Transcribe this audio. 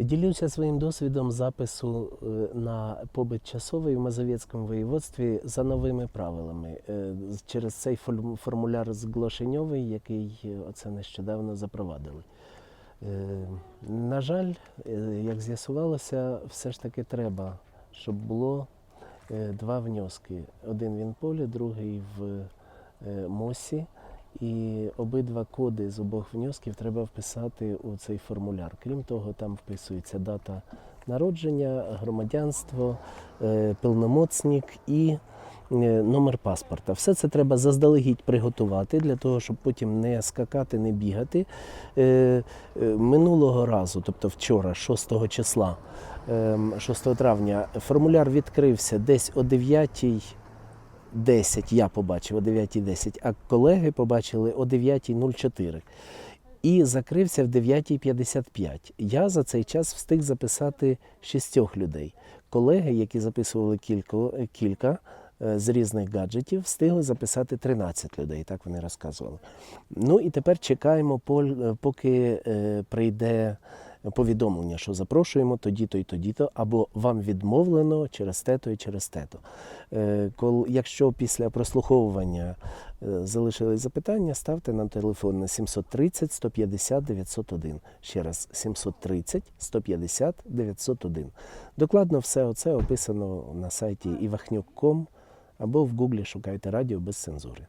Ділюся своїм досвідом запису е, на побит часовий в Мазовецькому воєводстві за новими правилами. Е, Через цей формуляр зглошеньовий, який е, оце нещодавно запровадили. На жаль, як з'ясувалося, все ж таки треба, щоб було два внески. Один в Інполі, другий в МОСі. І обидва коди з обох внесків треба вписати у цей формуляр. Крім того, там вписується дата народження, громадянство, е, пилномоцник і е, номер паспорта. Все це треба заздалегідь приготувати для того, щоб потім не скакати, не бігати. Е, Минулого разу, тобто вчора, 6 числа, ем, 6 травня, формуляр відкрився десь о 9 10 я побачив о 9.10, а колеги побачили о 9.04. І закрився в 9.55. Я за цей час встиг записати шістьох людей. Колеги, які записували кілька, кілька е, з різних гаджетів, встигли записати 13 людей, так вони розказували. Ну і тепер чекаємо, поки е, прийде повідомлення, що запрошуємо тоді-то і тоді-то, або вам відмовлено через те-то і через те-то. Е, Якщо після прослуховування е, залишились запитання, ставте нам телефон на 730 150 901. Ще раз 730 150 901. Докладно все оце описано на сайті ivahnyuk.com або в гуглі шукайте радіо без цензури.